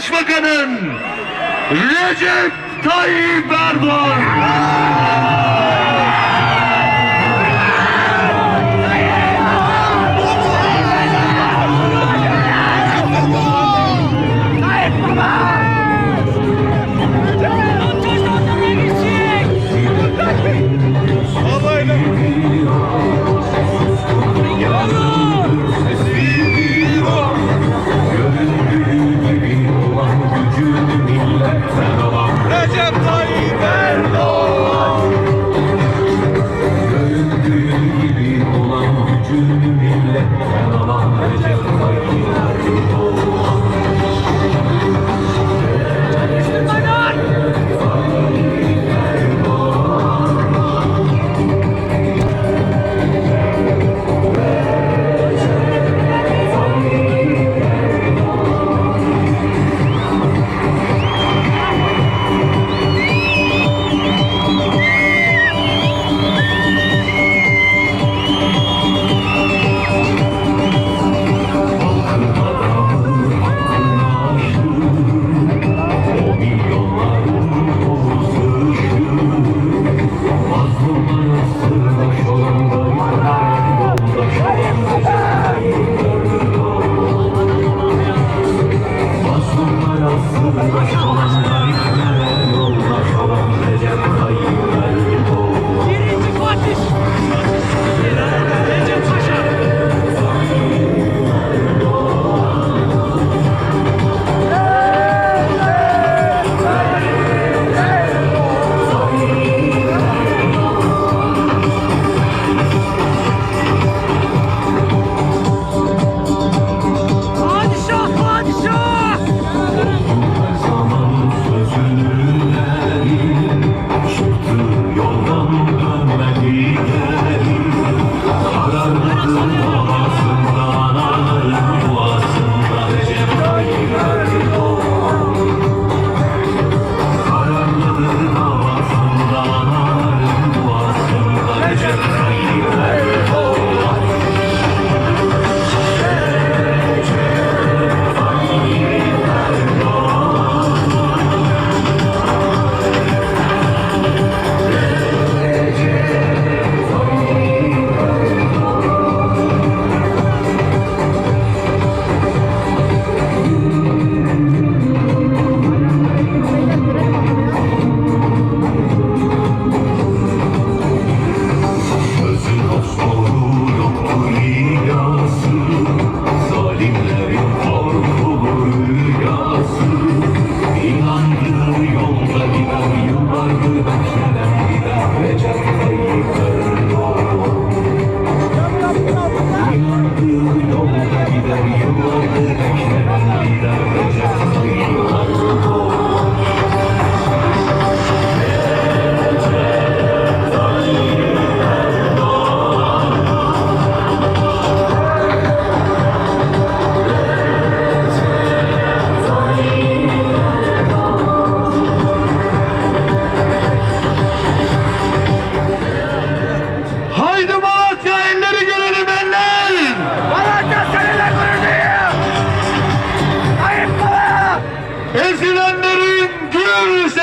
Başbakanın Recep Tayyip Erdoğan.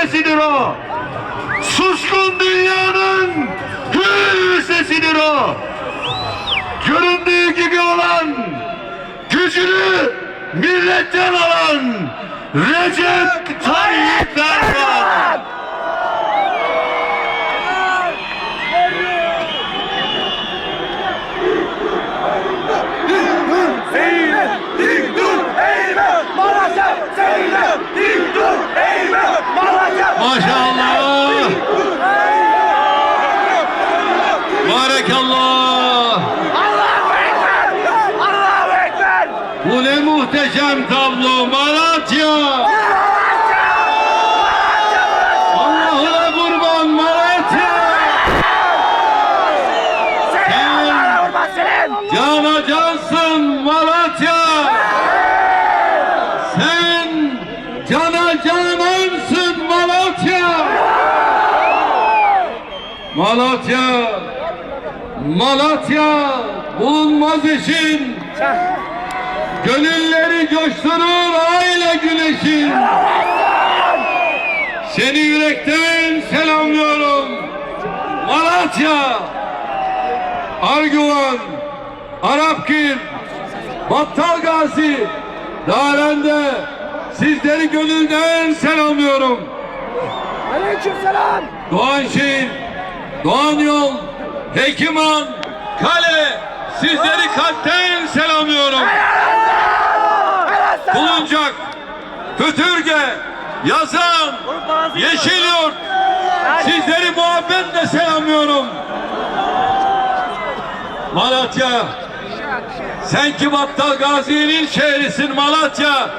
sesidir o. Suskun dünyanın hür sesidir o. Göründüğü gibi olan, gücünü milletten alan Recep Tayyip Erdoğan. Vereceğim tablo Malatya. Allah'ına kurban Malatya. Sen cana cansın Malatya. Sen cana canansın Malatya. Malatya. Malatya bulunmaz işin. Gönülleri coşturur aile güneşin. Seni yürekten selamlıyorum. Malatya, Arguvan, Arapgir, Battal Gazi, sizleri gönülden selamlıyorum. Aleyküm selam. Doğanşehir, Doğan Yol, Hekiman, Kale sizleri kalpten selamlıyorum. Helal Buluncak, Kötürge, Yazan, Yeşilyurt sizleri muhabbetle selamlıyorum. Malatya, sen ki Battal Gazi'nin şehrisin Malatya.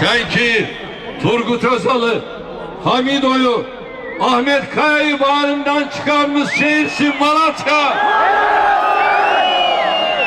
Sen ki Turgut Özal'ı, Hamido'yu, Ahmet Kaya'yı bağrından çıkarmış şehirsin Malatya.